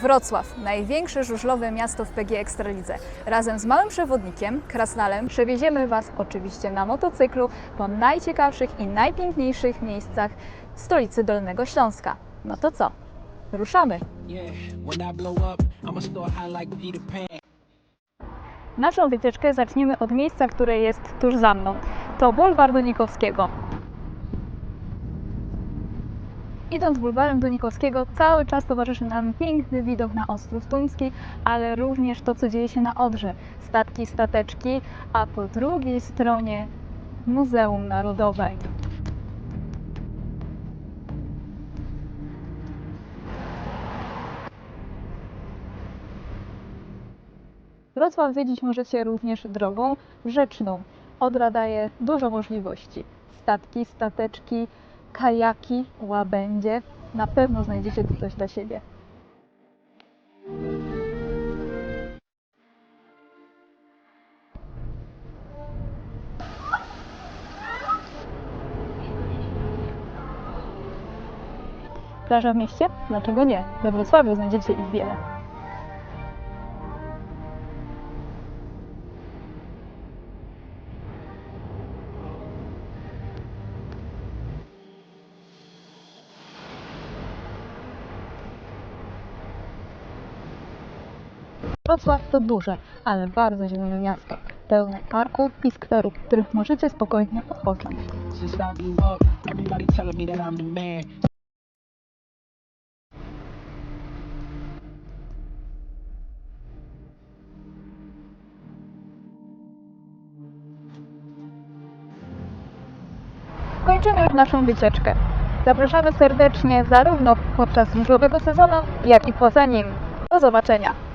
Wrocław, największe żużlowe miasto w PG Ekstralidze. Razem z małym przewodnikiem, Krasnalem, przewieziemy Was oczywiście na motocyklu po najciekawszych i najpiękniejszych miejscach stolicy Dolnego Śląska. No to co? Ruszamy! Naszą wycieczkę zaczniemy od miejsca, które jest tuż za mną. To bulwar Dunikowskiego. Idąc bulwarem Dunikowskiego, cały czas towarzyszy nam piękny widok na Ostrów Tuński, ale również to, co dzieje się na Odrze. Statki, stateczki, a po drugiej stronie Muzeum Narodowe. Wrocław zwiedzić możecie również drogą rzeczną. Odra daje dużo możliwości. Statki, stateczki, kajaki, łabędzie. Na pewno znajdziecie tu coś dla siebie. Plaża w mieście? Dlaczego nie? We Wrocławiu znajdziecie ich wiele. Wrocław to duże, ale bardzo zielone miasto, pełne parków i skwerów, w których możecie spokojnie odpocząć. Kończymy już naszą wycieczkę. Zapraszamy serdecznie zarówno podczas żużlowego sezonu, jak i poza nim. Do zobaczenia!